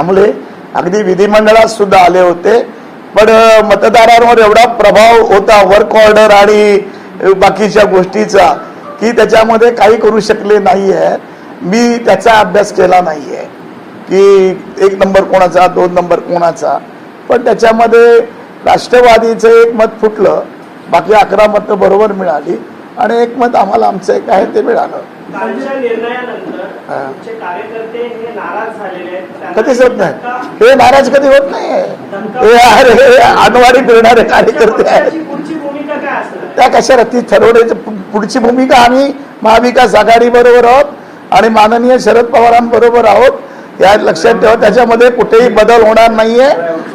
थांबले. अगदी विधिमंडळात सुद्धा आले होते. पण मतदारांवर एवढा प्रभाव होता वर्क ऑर्डर आणि बाकीच्या गोष्टीचा की त्याच्यामध्ये काही करू शकले नाही आहे मी त्याचा अभ्यास केला नाही आहे की एक नंबर कोणाचा दोन नंबर कोणाचा. पण त्याच्यामध्ये राष्ट्रवादीचं एक मत फुटलं. बाकी अकरा मतं बरोबर मिळाली. आणि एक मत आम्हाला आमचं एक आहे ते मिळालं. कधीच होत नाही. हे नाराज कधी होत नाही हे अनवाडी फिरणारे कार्यकर्ते आहेत. त्या कशाला? ती ठरवण्याची पुढची भूमिका आम्ही महाविकास आघाडी बरोबर आहोत आणि माननीय शरद पवारांबरोबर आहोत. या लक्षात ठेवा त्याच्यामध्ये कुठेही बदल होणार नाहीये.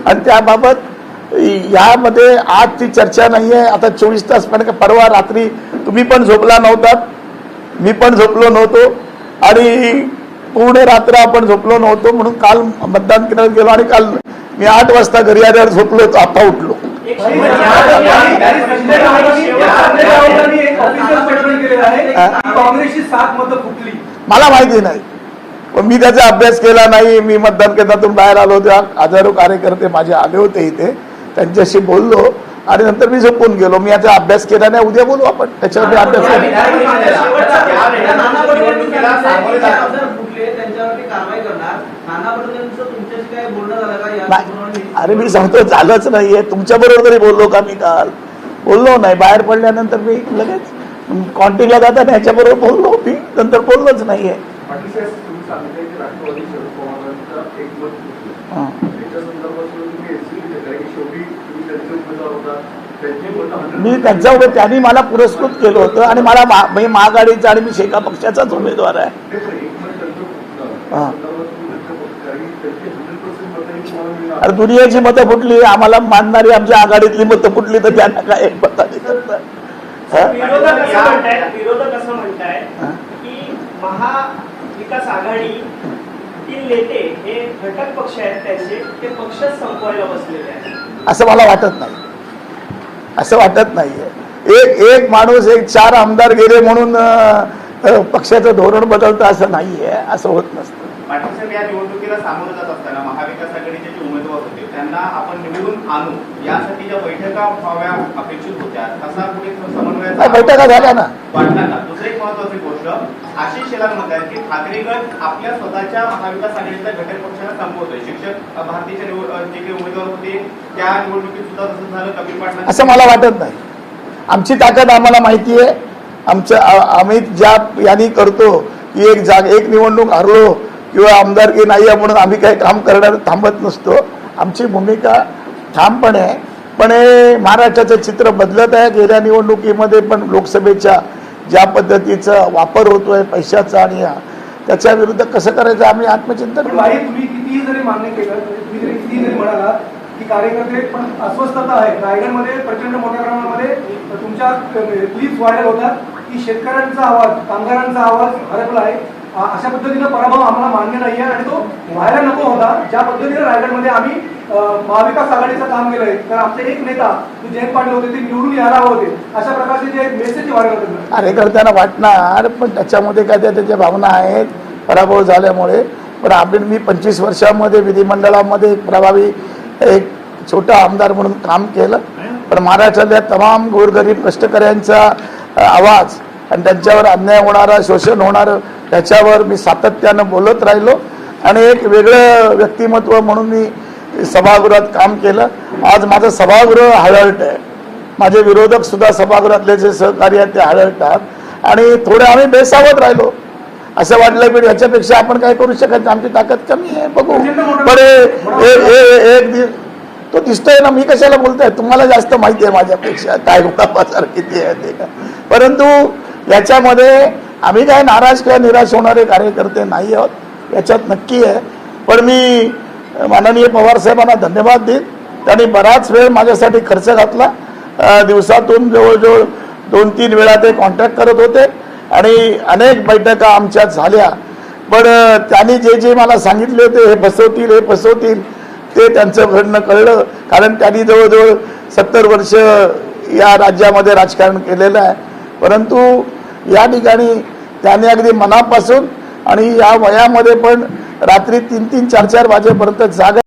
आणि त्याबाबत यामध्ये आज ती चर्चा नाहीये. आता चोवीस तास पण परवा रात्री तुम्ही पण झोपला नव्हतात मी पण झोपलो नव्हतो. आणि पूर्ण रात्र आपण झोपलो नव्हतो. म्हणून काल मतदान केंद्रात गेलो आणि काल मी आठ वाजता घरी आल्यावर झोपलो होतो. आता उठलो. मला माहिती नाही. पण मी त्याचा अभ्यास केला नाही. मी मतदान केंद्रातून बाहेर आलो तेव्हा हजारो कार्यकर्ते माझे आले होते इथे. त्यांच्याशी बोललो आणि नंतर मी झोपून गेलो मी याचा अभ्यास केला नाही उद्या बोलू आपण त्याच्यावर मी अभ्यास नाही? अरे मी सांगतो झालंच नाहीये तुमच्या बरोबर तरी बोललो का मी काल बोललो नाही बाहेर पडल्यानंतर मी लगेच कॉन्टिला जाताना ह्याच्याबरोबर बोललो मी नंतर बोललोच नाहीये शरद पवारांचा एक मत फुटलं. हं. त्याच्या संदर्भात सुद्धा तुम्ही एससी घेतलाय की शेवटी तुम्ही त्यांचे उमेदवार होता त्यांचे मत 100% मी त्यांच्यावर त्यांनी मला पुरस्कृत केलं होतं आणि मला मा- मी महाआघाडीचा आणि मी शेका पक्षाचाच उमेदवार आहे ते पण एक मत त्यांचं फुटलं. हां. त्या संदर्भात तुम्ही त्यांचं मत- कारण की त्यांची 100% मतंही तुम्हाला मिळणार. अरे दुनियेची मतं फुटली आम्हाला मानणारी आमच्या आघाडीतली मतं फुटली तर त्यांना काय पत्ता देतात ना? हं? विरोधक असं हा. की महाविकास आघाडी नेते हे घटक पक्ष आहेत त्यांचे ते संपवायला बसलेले आहेत. असं मला वाटत नाही. असं वाटत नाहीये. एक एक माणूस एक चार आमदार गेले म्हणून पक्षाचं धोरण बदलतं असं नाहीये. असं होत नसतं. पाटील साहेब या निवडणुकीला सामोरं जात असताना महाविकास आघाडीचे जे उमेदवार होते त्यांना आपण निवडून आणू यासाठी ज्या बैठका व्हाव्या अपेक्षित होत्या तसा कुठे समन्वयाचा बैठका झाल्या ना. वाटला का दुसरी एक महत्वाची गोष्ट आशिष शेलार म्हणतात की ठाकरे गट आपल्या स्वतःच्या महाविकास आघाडीच्या घटक पक्षाला संपवतोय. शिक्षक भारतीचे जे काही उमेदवार होते त्या निवडणुकीत सुद्धा तसं झालं कपिल पाटला असं मला वाटत नाही. आमची ताकद आम्हाला माहिती आहे. आमचं आ- आम्ही ज्या यांनी करतो की एक जाग एक निवडणूक हरलो किंवा आमदारकी नाही आहे म्हणून आम्ही काही काम करणार थांबत नसतो. आमची भूमिका ठामपणे आहे. पण हे महाराष्ट्राचं चित्र बदलत आहे. गेल्या निवडणुकीमध्ये पण लोकसभेच्या ज्या पद्धतीचा वापर होतो आहे पैशाचा आणि त्याच्या विरुद्ध कसं करायचं आम्ही आत्मचिंतन की कार्यकर्ते पण अस्वस्थता आहे. रायगडमध्ये प्रचंड मोठ्या प्रमाणामध्ये तुमच्या म्हणजे क्लिप्स व्हायरल होतात. की शेतकऱ्यांचा आवाज कामगारांचा आवाज हरपला आहे. अशा पद्धतीनं पराभव आम्हाला मान्य नाही आहे आणि तो व्हायला नको होता. ज्या पद्धतीनं रायगडमध्ये आम्ही महाविकास आघाडीचं काम केलंय तर आमचे एक नेता जयंत पाटील होते ते निवडून यायला होते. अशा प्रकारचे जे मेसेज व्हायरल होते. कार्यकर्त्यांना वाटणार पण त्याच्यामध्ये काय त्या त्याच्या भावना आहेत. पराभव झाल्यामुळे. पण आपण मी पंचवीस वर्षामध्ये विधिमंडळामध्ये एक प्रभावी एक छोटा आमदार म्हणून काम केलं. पण महाराष्ट्रातल्या तमाम गोरगरीब कष्टकऱ्यांचा आवाज आणि त्यांच्यावर अन्याय होणारा शोषण होणारं त्याच्यावर मी सातत्यानं बोलत राहिलो आणि एक वेगळं व्यक्तिमत्व म्हणून मी सभागृहात काम केलं. आज माझं सभागृह हळहळत आहे. माझे विरोधक सुद्धा सभागृहातले जे सहकारी आहेत ते हळहळतात आणि थोडे आम्ही बेसावत राहिलो. असं वाटलं की याच्यापेक्षा आपण काय करू शकत नाही. आमची ताकद कमी आहे. बघू. पण एक दिवस तो दिसतोय ना मी कशाला बोलतोय? तुम्हाला जास्त माहिती आहे माझ्यापेक्षा. काय बाजार किती आहे ते. का परंतु याच्यामध्ये आम्ही काय नाराज किंवा निराश होणारे कार्यकर्ते नाही आहोत याच्यात नक्की आहे. पण मी माननीय पवार साहेबांना धन्यवाद देईन. त्यांनी बराच वेळ माझ्यासाठी खर्च घातला. दिवसातून जवळजवळ दोन तीन वेळा ते कॉन्टॅक्ट करत होते आणि अनेक बैठका आमच्या झाल्या. पण त्यांनी जे जे मला सांगितले होते हे फसवतील हे फसवतील ते त्यांचं घडणं कळलं. कारण त्यांनी जवळजवळ सत्तर वर्ष या राज्यामध्ये राजकारण केलेलं आहे. परंतु या ठिकाणी त्याने अगदी मनापासून आणि या वयामध्ये पण रात्री तीन तीन चार चार वाजेपर्यंत जागा